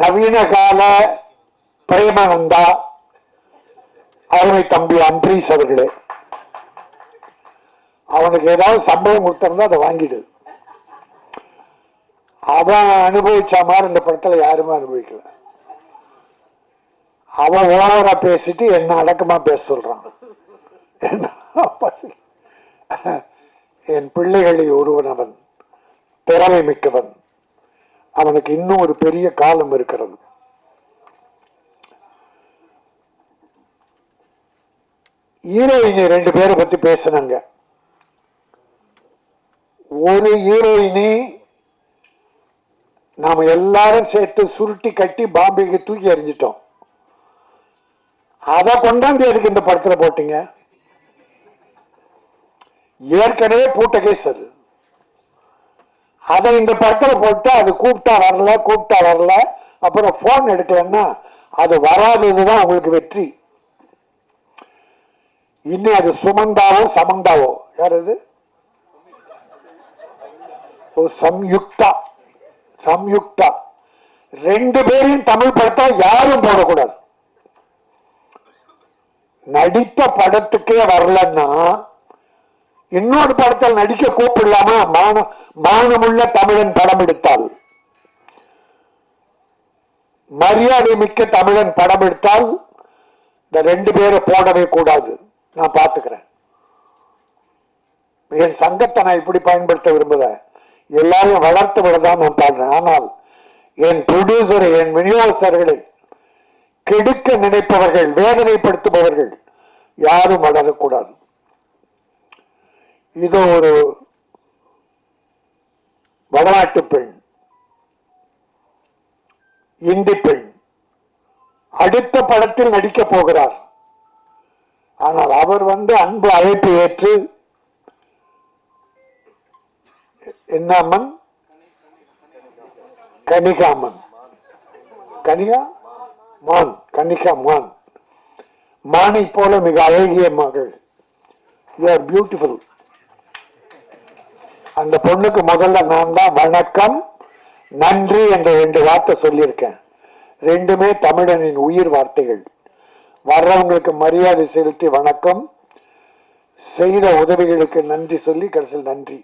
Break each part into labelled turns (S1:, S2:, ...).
S1: நவீன கால பிரேமானந்தா அருமை தம்பி அம்பரீஷ் அவர்களே. அவனுக்கு ஏதாவது சம்பளம் கொடுத்திருந்தா அதை வாங்கிடு. அவன் அனுபவிச்ச மாதிரி இந்த படத்துல யாருமே அனுபவிக்கல. அவன் ஓவரா பேசிட்டு என்ன அடக்கமா பேச சொல்றான். என்ன என் பிள்ளைகளில் ஒருவன் அவன் திறமை மிக்கவன். அவனுக்கு இன்னும் ஒரு பெரிய காலம் இருக்கிறது. ஹீரோயினி ரெண்டு பேரை பத்தி பேசினாங்க. ஒரு ஹீரோயினி நாம எல்லாரும் சேர்த்து சுருட்டி கட்டி பாம்பேக்கு தூக்கி எறிஞ்சிட்டோம். அதை கொண்டாந்து எதுக்கு இந்த படத்துல போட்டீங்க? ஏற்கனவே பூட்ட கேஸ் அது. அதை இந்த படத்தில் போட்டு அது கூப்பிட்டா வரல கூப்பிட்டா வரல அப்புறம் ஃபோன் எடுக்கலன்னா அது வராதது தான் அவங்களுக்கு வெற்றி. இன்னும் அது சுமந்தாவோ சமந்தாவோ? யார் அது? ஓ சம்யுக்தா. சம்யுக்தா. ரெண்டு பேரையும் தமிழ் படத்தா யாரும் போடக்கூடாது. நடித்த படத்துக்கே வரலன்னா இன்னொரு படத்தில் நடிக்க கூப்பிடலாமா? மான மானமுள்ள தமிழன் படம் எடுத்தால். மரியாதை மிக்க தமிழன் படம் எடுத்தால் இந்த ரெண்டு பேரை போடவே கூடாது. நான் பார்த்துக்கிறேன். என் சங்கத்தை நான் இப்படி பயன்படுத்த விரும்புத எல்லாரையும் வளர்த்து விடதான் நான் பாடுறேன். ஆனால் என் ப்ரொடியூசரை என் விநியோகஸ்தர்களை கெடுக்க நினைப்பவர்கள் வேதனைப்படுத்துபவர்கள் யாரும் வளரக்கூடாது. இதோ ஒரு வடநாட்டு பெண் இந்தி பெண். அடுத்த படத்தில் நடிக்க போகிறார். ஆனால் அவர் வந்து அன்பு அழைப்பு ஏற்று என்ன அம்மன் கனிகாமன். கனிகா? மான். கனிகா மான். மானை போல மிக அழகிய மகள். யூ ஆர் பியூட்டிஃபுல் அந்த பொண்ணுக்கு முதல்ல நான் தான் வணக்கம் நன்றி என்ற ரெண்டு வார்த்தை சொல்லியிருக்கேன். ரெண்டுமே தமிழனின் உயிர் வார்த்தைகள். வர்றவங்களுக்கு மரியாதை செலுத்தி வணக்கம். செய்த உதவிகளுக்கு நன்றி சொல்லி கடைசியில் நன்றி.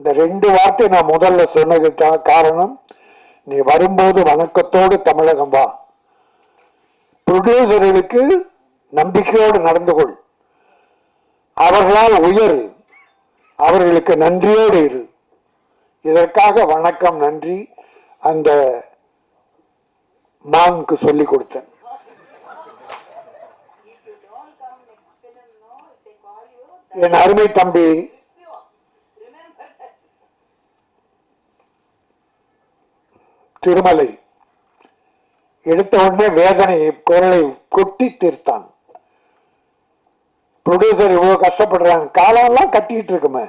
S1: இந்த ரெண்டு வார்த்தை நான் முதல்ல சொன்னதுக்கான காரணம் நீ வரும்போது வணக்கத்தோடு தமிழகம் வா. ப்ரொடியூசர்களுக்கு நம்பிக்கையோடு நடந்து கொள். அவர்களால் உயரு அவர்களுக்கு நன்றியோடு இரு. இதற்காக வணக்கம் நன்றி. அந்த மான்க்கு சொல்லி கொடுத்தேன். என் அருமை தம்பி திருமலை எடுத்த உடனே வேதனை குரலை கொட்டி தீர்த்தான். ப்ரொடியூசர் இவ்வளோ கஷ்டப்படுறாங்க. காலம்லாம் கட்டிக்கிட்டு இருக்குமே.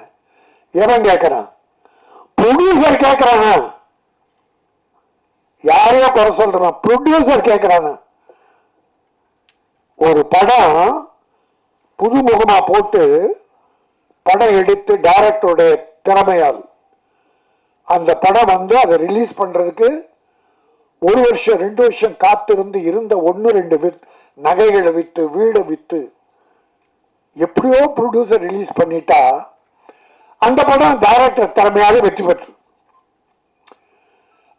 S1: எவன் கேட்குறான் ப்ரொடியூசர் கேட்கறானா யாரையோ குறை சொல்கிறான் ப்ரொடியூசர் கேட்கறானா ஒரு படம் புதுமுகமாக போட்டு படம் எடுத்து டைரக்டருடைய திறமையால். அந்த படம் வந்து அதை ரிலீஸ் பண்ணுறதுக்கு ஒரு வருஷம் ரெண்டு வருஷம் காத்திருந்து இருந்த ஒன்று ரெண்டு வித் நகைகளை விற்று வீடை விற்று எப்படியோ ப்ரொடியூசர் ரிலீஸ் பண்ணிட்டா அந்த படம் டைரக்டர் திறமையாக வெற்றி பெற்று.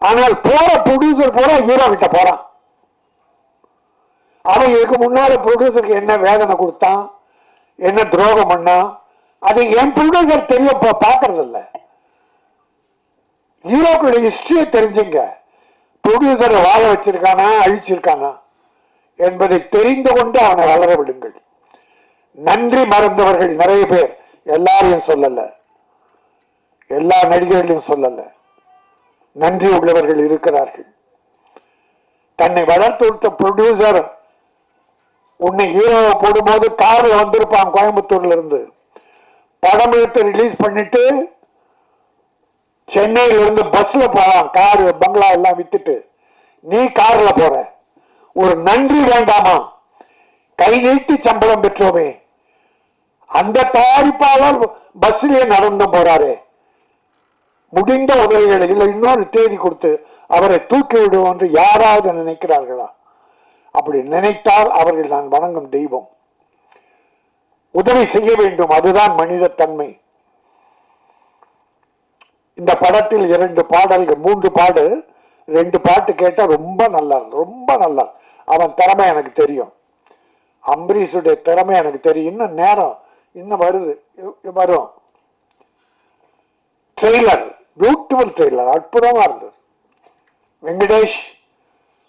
S1: ஆனால் போற ப்ரொடியூசர் போற ஹீரோ கிட்ட போறான். அவன் இதுக்கு முன்னால ப்ரொடியூசருக்கு என்ன வேதனை கொடுத்தான் என்ன துரோகம் பண்ணான் அது என் ப்ரொடியூசர் தெரிய பார்க்கறது இல்லை ஹீரோக்களுடைய ஹிஸ்டரியை தெரிஞ்சுங்க. ப்ரொடியூசரை வாழ வச்சிருக்கானா அழிச்சிருக்கானா என்பதை தெரிந்து கொண்டு அவனை வளர விடுங்கள். நன்றி மறந்தவர்கள் நிறைய பேர். எல்லாரையும் சொல்லல. எல்லா நடிகர்களையும் சொல்லல. நன்றி உள்ளவர்கள் இருக்கிறார்கள். தன்னை வளர்த்து விட்ட ப்ரொடியூசர் உன்னை ஹீரோவை போடும்போது கார்ல வந்திருப்பான் கோயம்புத்தூர்ல இருந்து. படம் எடுத்து ரிலீஸ் பண்ணிட்டு சென்னையில இருந்து பஸ்ல போறான். கார் பங்களா எல்லாம் வித்துட்டு. நீ கார்ல போற. ஒரு நன்றி வேண்டாமா? கை நீட்டி சம்பளம் பெற்றோமே. அந்த தயாரிப்பாளர் பஸ்லயே நடந்து போறாரு. முடிந்த உதவிகள் இல்லை இன்னொரு தேதி கொடுத்து அவரை தூக்கி விடுவோம் என்று யாராவது நினைக்கிறார்களா? அப்படி நினைத்தால் அவர்கள் நான் வணங்கும் தெய்வம். உதவி செய்ய வேண்டும் அதுதான் மனித தன்மை. இந்த படத்தில் இரண்டு பாடல்கள் மூன்று பாடு ரெண்டு பாட்டு கேட்டால் ரொம்ப நல்லா ரொம்ப நல்லா. அவன் திறமை எனக்கு தெரியும். அம்பரீஷுடைய திறமை எனக்கு தெரியும். இன்னும் நேரம் இன்னும் வருது? வரும் ட்ரெய்லர் பியூட்டிஃபுல் ட்ரெய்லர் அற்புதமாக இருந்தது. வெங்கடேஷ்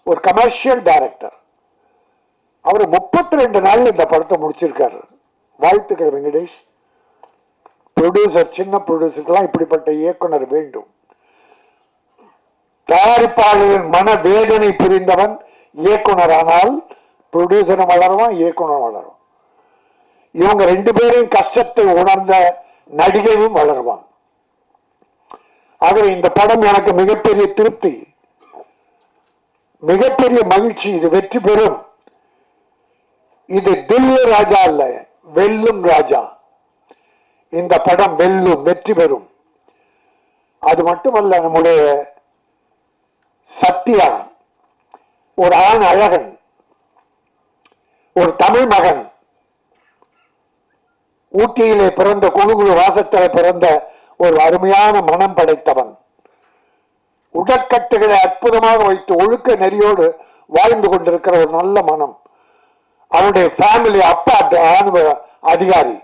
S1: ஒரு கமர்ஷியல் டைரக்டர் அவர் முப்பத்தி ரெண்டு நாளில் இந்த படத்தை முடிச்சிருக்காரு. வாழ்த்துக்கள் வெங்கடேஷ். ப்ரொடியூசர் சின்ன ப்ரொடியூசருக்கெல்லாம் இப்படிப்பட்ட இயக்குனர் வேண்டும். தயாரிப்பாளரின் மன வேதனை புரிந்தவன் இயக்குனரானால் ப்ரொடியூசரும் வளருவான் இயக்குனர் வளரும் இவங்க ரெண்டு பேரும் கஷ்டத்தை உணர்ந்த நடிகையும் வளருவான். ஆகவே இந்த படம் எனக்கு மிகப்பெரிய திருப்தி மிகப்பெரிய மகிழ்ச்சி இது வெற்றி பெறும். இது தில்லு ராஜா அல்ல வெல்லும் ராஜா. இந்த படம் வெல்லும் வெற்றி பெறும். அது மட்டுமல்ல நம்முடைய சத்யா ஒரு ஆண் அழகன் ஒரு தமிழ் மகன் ஊட்டியிலே பிறந்த குழுகுழு வாசத்தில் பிறந்த ஒரு அருமையான மனம் படைத்தவன். உடற்கட்டுகளை அற்புதமாக வைத்து ஒழுக்க நெறியோடு வாழ்ந்து கொண்டிருக்கிற ஒரு நல்ல மனம். அவனுடைய ஃபேமிலி அப்பா ராணுவ அதிகாரி.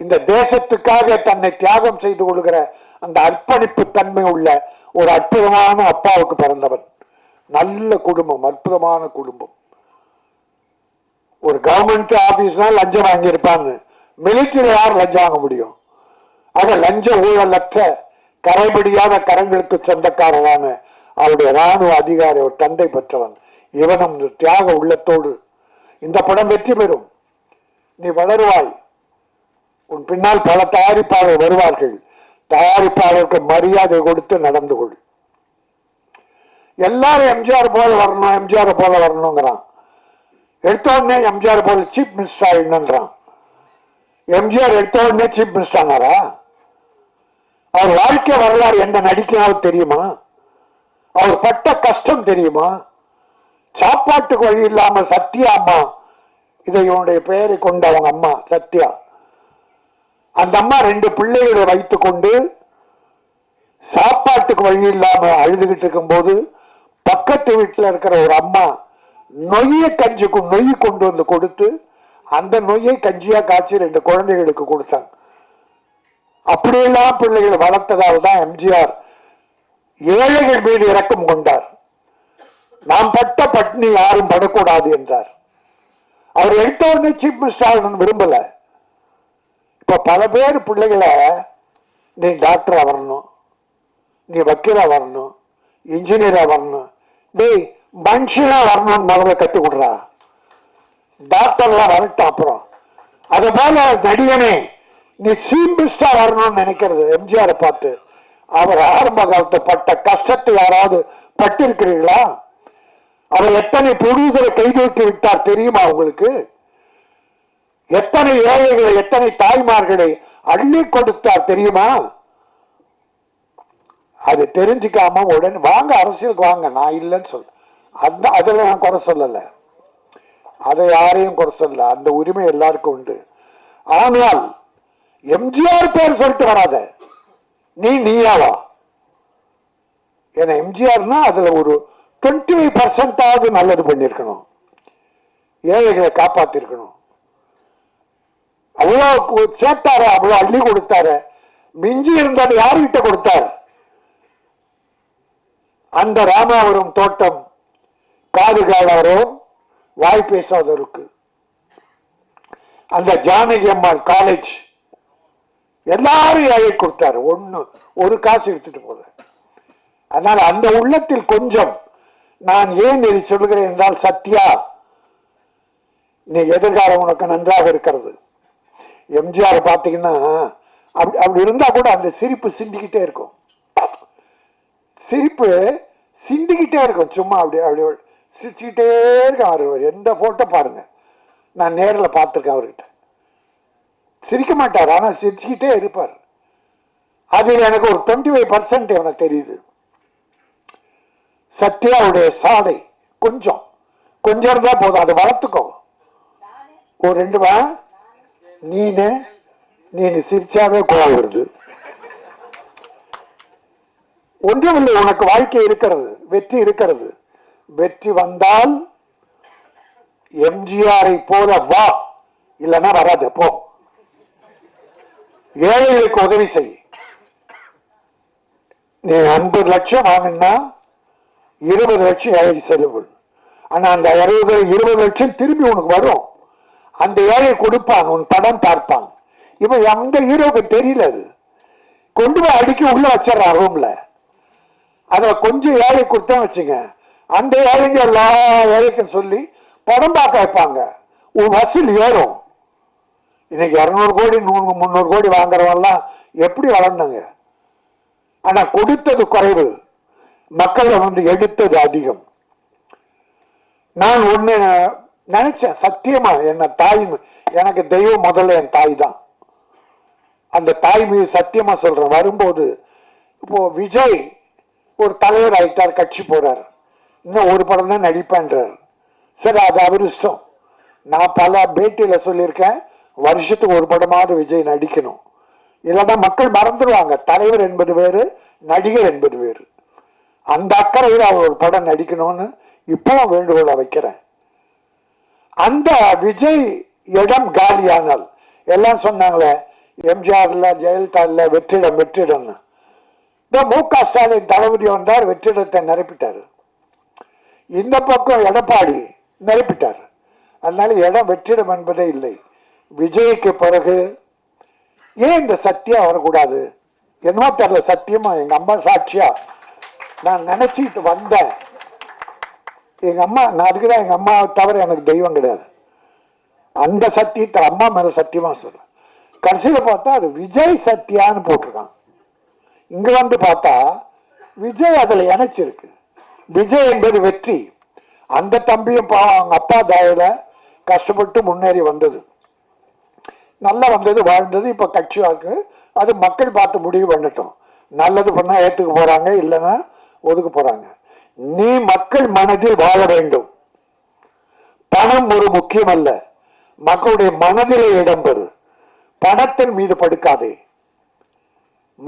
S1: இந்த தேசத்துக்காக தன்னை தியாகம் செய்து கொள்கிற அந்த அர்ப்பணிப்பு தன்மை உள்ள ஒரு அற்புதமான அப்பாவுக்கு பிறந்தவன். நல்ல குடும்பம் அற்புதமான குடும்பம். ஒரு கவர்மெண்ட் ஆபீஸ்னா லஞ்சம் வாங்கியிருப்பான்னு. மிலிட்டரி யார் லஞ்சம் வாங்க முடியும்? ஆக லஞ்ச ஊழலற்ற கரைபிடியாத கரங்களுக்கு சொந்தக்காரனான அவருடைய ராணுவ அதிகாரி ஒரு தந்தை பெற்றவன். இவனும் தியாக உள்ளத்தோடு இந்த படம் வெற்றி பெறும். நீ வளருவாய். உன் பின்னால் பல தயாரிப்பாளர் வருவார்கள். தயாரிப்பாளருக்கு மரியாதை கொடுத்து நடந்து கொள். எல்லாரும் எம்ஜிஆர் போல வரணும் எம்ஜிஆர் போல வரணுங்கிறான். எடுத்தோடனே எம்ஜிஆர் போல சீஃப் மினிஸ்டர் ஆயிடணுன்றான் எம்ஜிஆர் எடுத்த உடனே சீஃப் மினிஸ்டர் அவர் வாழ்க்கை வரலாறு என்ன நடிக்கிறாலும் தெரியுமா? அவர் பட்ட கஷ்டம் தெரியுமா? சாப்பாட்டுக்கு வழி இல்லாம சத்யா அம்மா இதை இவனுடைய பெயரை கொண்ட அவங்க அம்மா சத்யா. அந்த அம்மா ரெண்டு பிள்ளைகளை வைத்துக்கொண்டு சாப்பாட்டுக்கு வழி இல்லாம அழுதுகிட்டு இருக்கும்போது பக்கத்து வீட்டில் இருக்கிற ஒரு அம்மா நொய்ய கஞ்சிக்கும் நொய் கொண்டு வந்து கொடுத்து அந்த நோயை கஞ்சியா காய்ச்சி ரெண்டு குழந்தைகளுக்கு கொடுத்தாங்க அப்படியெல்லாம் பிள்ளைகள் வளர்த்ததால் தான் எம்ஜிஆர் ஏழைகள் மீது இறக்கம் கொண்டார். நாம் பட்ட பட்னி யாரும் படக்கூடாது என்றார். அவர் எடுத்த உடனே சீஃப் மினிஸ்டர் விரும்பல. இப்ப பல பேர் பிள்ளைகளை நீ டாக்டரா வரணும். நீ வக்கீலா வரணும். இன்ஜினியரா வரணும். டேய் மனுஷனா வரணும்னு முதல்ல கத்துக் கொடுறா. டாக்டர்லாம் வரட்டும் அப்புறம். அதை போல நடிகனே நீ சீம்பிஸ்டா வரணும்னு நினைக்கிறது எம்ஜிஆரை பார்த்து. அவர் ஆரம்ப காலத்து பட்ட கஷ்டத்தை யாராவது பட்டிருக்கிறீர்களா? அவர் எத்தனை ப்ரொடியூசரை கைதூக்கி விட்டார் தெரியுமா உங்களுக்கு? எத்தனை ஏழைகளை எத்தனை தாய்மார்களை அள்ளி கொடுத்தார் தெரியுமா? அது தெரிஞ்சுக்காம உடனே வாங்க அரசியலுக்கு வாங்க நான் இல்லைன்னு சொல்ல அந்த அதில் நான் குறை சொல்லலை. அதை யாரையும் குறை சொல்லல. அந்த உரிமை எல்லாருக்கும் உண்டு. ஆனால் எம்ஜிஆர் பேர் சொல்லிட்டு வராத. நீ நீயாவா? ஏன்னா எம்ஜிஆர்னா அதுல ஒரு டுவெண்ட்டி ஃபைவ் பர்சன்டாவது நல்லது பண்ணியிருக்கணும். ஏழைகளை காப்பாத்திருக்கணும். அவ்வளோ கு- சேர்த்தாரு அவ்வளோ அள்ளி கொடுத்தாரு. மிஞ்சி இருந்தால் யாருகிட்ட கொடுத்தார்? அந்த ராமாவரம் தோட்டம் காது காலாரோ வாய் பேசாதவருக்கு. அந்த ஜானகி அம்மாள் காலேஜ் எல்லாரும் ஏழை கொடுத்தாரு. ஒண்ணு ஒரு காசு எடுத்துட்டு போல அதனால அந்த உள்ளத்தில் கொஞ்சம் நான் ஏன் இதை சொல்கிறேன் என்றால் சத்யா நீ எதிர்காலம் உனக்கு நன்றாக இருக்கிறது. எம்ஜிஆர் பார்த்தீங்கன்னா அப்படி அப்படி இருந்தா கூட அந்த சிரிப்பு சிந்திக்கிட்டே இருக்கும். சிரிப்பு சிந்திக்கிட்டே இருக்கும். சும்மா அப்படி அப்படி சிரிச்சுக்கிட்டே இருக்க அவர். எந்த போட்டோ பாருங்க. நான் நேரில் பார்த்துருக்கேன் அவர்கிட்ட. சிரிக்க மாட்டார் ஆனால் சிரிச்சுக்கிட்டே இருப்பார். அதில் எனக்கு ஒரு டுவெண்ட்டி ஃபைவ் பர்சன்ட் எனக்கு தெரியுது. சத்யாவுடைய சாடை கொஞ்சம். கொஞ்சம் இருந்தால் போதும். அதை வளர்த்துக்கோ. ஒரு ரெண்டு வா. நீனு நீனு சிரிச்சாவே கோவம் வருது. ஒன்றுமில்லை உனக்கு வாழ்க்கை இருக்கிறது வெற்றி இருக்கிறது. வெற்றி வந்தால் எம்ஜிஆரை போல வா. இல்லைன்னா வராது. போ. ஏழைகளுக்கு உதவி செய். நீ ஐம்பது லட்சம் வாங்கினா இருபது லட்சம் ஏழை செலவு ஆனா அந்த இருபது இருபது லட்சம் திரும்பி உனக்கு வரும். அந்த ஏழை கொடுப்பான் உன் படம் பார்ப்பான். இவன் அந்த ஹீரோக்கு தெரியல அது. கொண்டு போய் அடிக்கி உள்ள வச்சிடறான் ரூம்ல அத கொஞ்சம் ஏழை கொடுத்தா வச்சுங்க அந்த ஏழைங்க எல்லா ஏழைக்கும் சொல்லி படம் பார்க்க வைப்பாங்க. உன் வசூல் ஏறும். இன்னைக்கு இரநூறு கோடி நூறு முந்நூறு கோடி வாங்குறவன்லாம் எப்படி வளர்ந்தாங்க ஆனா கொடுத்தது குறைவு. மக்களை வந்து எடுத்தது அதிகம். நான் ஒண்ணு நினைச்சேன் சத்தியமா என்ன தாய் எனக்கு தெய்வம் முதல்ல என் தாய் தான். அந்த தாய் மீது சத்தியமா சொல்றேன். வரும்போது இப்போ விஜய் ஒரு தலைவர் ஆயிட்டார் கட்சி போறாரு. இன்னும் ஒரு படம் தான் நடிப்பேன்றார். சரி அது அவர் இஷ்டம். நான் பல பேட்டியில் சொல்லியிருக்கேன் வருஷத்துக்கு ஒரு படமாவது விஜய் நடிக்கணும். இல்லைன்னா மக்கள் மறந்துடுவாங்க தலைவர் என்பது வேறு நடிகர் என்பது வேறு. அந்த அக்கறையில் அவர் ஒரு படம் நடிக்கணும்னு இப்பவும் வேண்டுகோளை வைக்கிறேன். அந்த விஜய் இடம் காலியானால் எல்லாம் சொன்னாங்களே எம்ஜிஆர்ல ஜெயலலிதா வெற்றிடம் வெற்றிடம்னு. இந்த மு க ஸ்டாலின் தளபதி வந்தார் வெற்றிடத்தை நிரப்பிட்டாரு. இந்த பக்கம் எடப்பாடி நிரப்பிட்டார். அதனால இடம் வெற்றிடம் என்பதே இல்லை. விஜய்க்கு பிறகு ஏன் இந்த சத்தியம் வரக்கூடாது? என்னமோ தெரியல சத்தியமா? எங்க அம்மா சாட்சியா? நான் நினைச்சிட்டு வந்தேன். எங்க அம்மா நான் அதுக்குதான் எங்க அம்மாவை தவிர எனக்கு தெய்வம் கிடையாது. அந்த சத்தியத்தை அம்மா மேல சத்தியமா சொல்ல கடைசியில பார்த்தா அது விஜய் சத்யான்னு போட்டிருக்கான். இங்க வந்து பார்த்தா விஜய் அதுல இணைச்சிருக்கு. விஜய் என்பது வெற்றி. அந்த தம்பியும் பாவம் அவங்க அப்பா தாயில கஷ்டப்பட்டு முன்னேறி வந்தது. நல்லா வந்தது வாழ்ந்தது இப்போ கட்சியாக இருக்கு. அது மக்கள் பார்த்து முடிவு பண்ணட்டும். நல்லது பண்ணா ஏற்றுக்க போறாங்க இல்லைன்னா ஒதுக்க போறாங்க. நீ மக்கள் மனதில் வாழ வேண்டும். பணம் ஒரு முக்கியம் அல்ல மக்களுடைய மனதிலே இடம்பெறு பணத்தின் மீது படுக்காதே.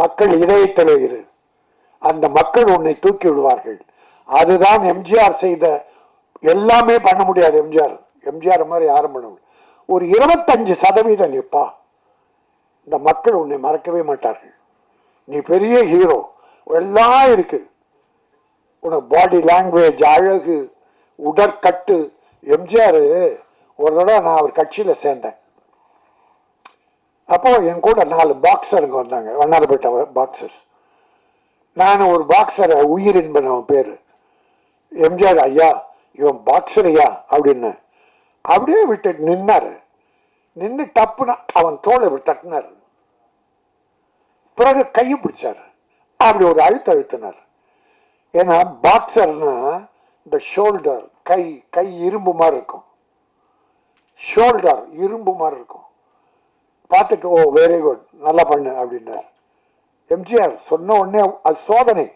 S1: மக்கள் இதயத்தில் இரு. அந்த மக்கள் உன்னை தூக்கி விடுவார்கள். அதுதான் எம்ஜிஆர் செய்த எல்லாமே பண்ண முடியாது எம்ஜிஆர். எம்ஜிஆர் மாதிரி யாரும் பண்ண ஒரு இருபத்தஞ்சு சதவீதம் நிப்பா இந்த மக்கள் உன்னை மறக்கவே மாட்டார்கள். நீ பெரிய ஹீரோ எல்லாம் இருக்கு. உனக்கு பாடி லாங்குவேஜ் அழகு உடற்கட்டு. எம்ஜிஆர் ஒரு தடவை நான் அவர் கட்சியில் சேர்ந்தேன். அப்போ என் கூட நாலு பாக்ஸருங்க வந்தாங்க. வண்ணாரப்பேட்டை பாக்ஸர்ஸ் நான் ஒரு பாக்ஸரை உயிர் என்பன் அவன் பேர். எம்ஜிஆர் ஐயா இவன் பாக்ஸர் ஐயா அப்படின்னு. அப்படியே விட்டு நின்னார். நின்று டப்புனா அவன் தோலை இப்படி தட்டினார். பிறகு கையை பிடிச்சாரு. அப்படி ஒரு அழுத்த அழுத்தினார். ஏன்னா பாக்ஸர்னா இந்த ஷோல்டர் கை கை இரும்பு மாதிரி இருக்கும். ஷோல்டர் இரும்பு மாதிரி இருக்கும். பார்த்துட்டு ஓ வெரி குட் நல்லா பண்ணு அப்படின்னார். எம்ஜிஆர் சொன்ன உடனே அது சோதனை.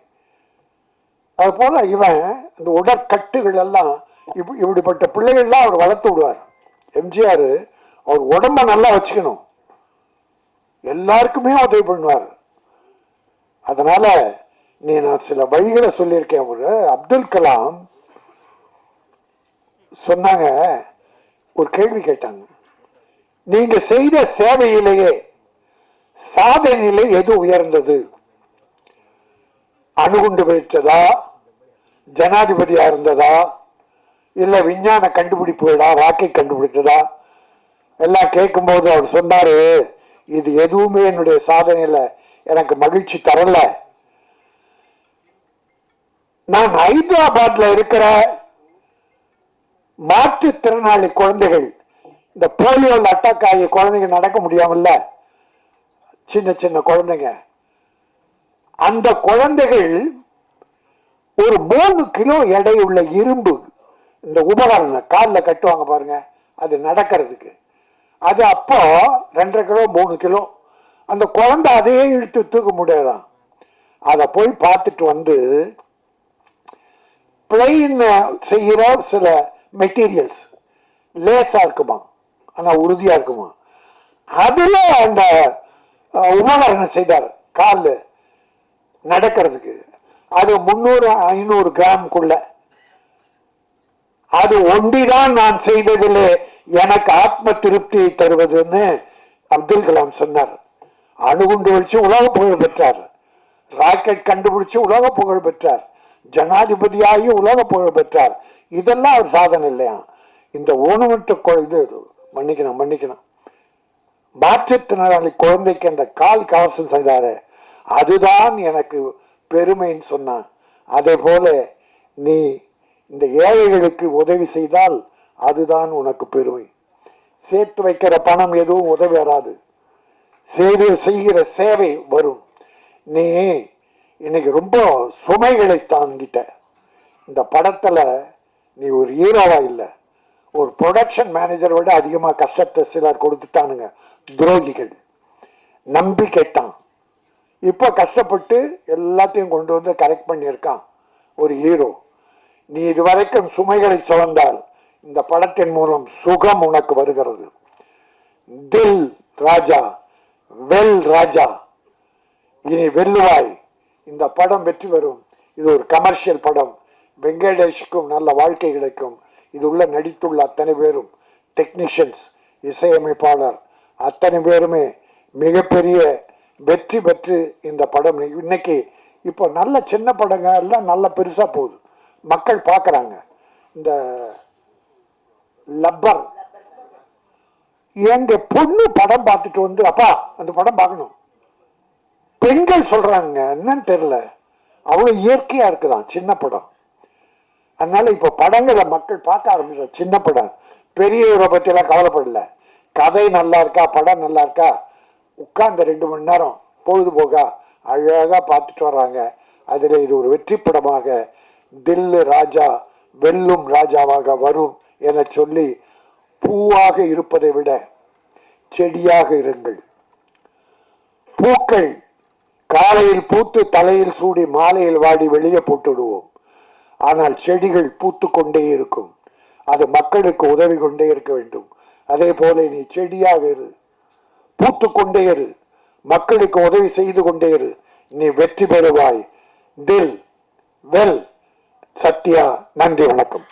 S1: அது போல இவன் இந்த உடற்கட்டுகள் எல்லாம் இப் இப்படிப்பட்ட பிள்ளைகள்லாம் அவர் வளர்த்து விடுவார். எம்ஜிஆர் அவர் உடம்ப நல்லா வச்சுக்கணும். எல்லாருக்குமே உதவி பண்ணுவார். அதனால நீ நான் சில வழிகளை சொல்லியிருக்கேன் ஒரு அப்துல் கலாம் சொன்னாங்க ஒரு கேள்வி கேட்டாங்க. நீங்க செய்த சேவையிலேயே சாதனையிலே எது உயர்ந்தது? அணுகுண்டு வைத்ததா ஜனாதிபதியா இருந்ததா? இல்ல விஞ்ஞான கண்டுபிடிப்புகளா? ராக்கெட் கண்டுபிடித்ததா? எல்லாம் கேட்கும்போது அவர் சொன்னாரு இது எதுவுமே என்னுடைய சாதனையில எனக்கு மகிழ்ச்சி தரல. நான் ஹைதராபாத்ல இருக்கிற மாற்றுத்திறனாளி குழந்தைகள் இந்த போலியோவில் அட்டாக் ஆகிய குழந்தைங்க நடக்க முடியாமல்ல? சின்ன சின்ன குழந்தைங்க. அந்த குழந்தைகள் ஒரு மூணு கிலோ எடையுள்ள இரும்பு இந்த உபகரணம் காலில் கட்டுவாங்க பாருங்க அது நடக்கிறதுக்கு. அது அப்போ ரெண்டரை கிலோ மூணு கிலோ. அந்த குழந்தை அதையே இழுத்து தூக்க முடியாதான். அதை போய் பார்த்துட்டு வந்து பிளெயின் செய்கிற சில மெட்டீரியல்ஸ் லேசாக இருக்குமா? ஆனால் உறுதியாக இருக்குமா? அதில் அந்த உபகரணம் செய்தார். கால் நடக்கிறதுக்கு. அது முந்நூறு ஐநூறு கிராம்குள்ள. அது ஒன்றிதான் நான் செய்ததிலே எனக்கு ஆத்ம திருப்தியை தருவதுன்னு அப்துல் கலாம் சொன்னார். அணுகுண்டு வச்சு உலக புகழ் பெற்றார். ராக்கெட் கண்டுபிடிச்சு உலக புகழ் பெற்றார். ஜனாதிபதியாகி உலக புகழ் பெற்றார். இதெல்லாம் ஒரு சாதனை இல்லையா? இந்த ஊனமற்ற குழந்தை மன்னிக்கணும் மன்னிக்கணும். மாற்றுத்திறனாளி குழந்தைக்கு அந்த கால் கவசம் செய்தாரு அதுதான் எனக்கு பெருமைன்னு சொன்னான். அதே போல நீ இந்த ஏழைகளுக்கு உதவி செய்தால் அதுதான் உனக்கு பெருமை. சேர்த்து வைக்கிற பணம் எதுவும் உதவி வராது. செய்து செய்கிற சேவை வரும். நீ இன்னைக்கு ரொம்ப சுமைகளை தாங்கிட்ட. இந்த படத்தில் நீ ஒரு ஹீரோவா இல்லை. ஒரு ப்ரொடக்ஷன் மேனேஜரை விட அதிகமாக கஷ்டத்தை சிலர் கொடுத்துட்டானுங்க. துரோகிகள். நம்பி கேட்டான் இப்போ கஷ்டப்பட்டு எல்லாத்தையும் கொண்டு வந்து கரெக்ட் பண்ணியிருக்கான் ஒரு ஹீரோ நீ இதுவரைக்கும் சுமைகளை சுமந்தால் இந்த படத்தின் மூலம் சுகம் உனக்கு வருகிறது. தில் ராஜா வெல் ராஜா. இனி வெல்லுவாய். இந்த படம் வெற்றி பெறும். இது ஒரு கமர்ஷியல் படம். வெங்கடேஷுக்கும் நல்ல வாழ்க்கை கிடைக்கும். இது உள்ள நடித்துள்ள அத்தனை பேரும் டெக்னீஷியன்ஸ் இசையமைப்பாளர். அத்தனை பேருமே மிகப்பெரிய வெற்றி பெற்று இந்த படம் இன்னைக்கு இப்போ நல்ல சின்ன படங்க எல்லாம் நல்ல பெருசா போகுது. மக்கள் பார்க்கறாங்க. இந்த லப்பர். எங்க பொண்ணு படம் பார்த்துட்டு வந்து அப்பா அந்த படம் பார்க்கணும். பெண்கள் சொல்றாங்க என்னன்னு தெரியல. அவ்வளோ இயற்கையா இருக்குதான் சின்ன படம். அதனால இப்போ படங்களை மக்கள் பார்க்க ஆரம்பிச்ச சின்ன படம். பெரியவரை பற்றியெல்லாம் கவலைப்படல. கதை நல்லா இருக்கா? படம் நல்லா இருக்கா? உட்கார்ந்த ரெண்டு மணி நேரம் பொழுதுபோக்காக அழகாக பார்த்துட்டு வர்றாங்க. அதில் இது ஒரு வெற்றி படமாக தில்லு ராஜா வெல்லும் ராஜாவாக வரும் என சொல்லி பூவாக இருப்பதை விட செடியாக இருங்கள். பூக்கள் காலையில் பூத்து தலையில் சூடி மாலையில் வாடி வெளியே போட்டுடுவோம் ஆனால் செடிகள் பூத்து கொண்டே இருக்கும். அது மக்களுக்கு உதவி கொண்டே இருக்க வேண்டும். அதே போல நீ செடியாக இரு. பூத்து கொண்டே இரு. மக்களுக்கு உதவி செய்து கொண்டே இரு. நீ வெற்றி பெறுவாய். தில் வெல். சத்யா நன்றி வணக்கம்.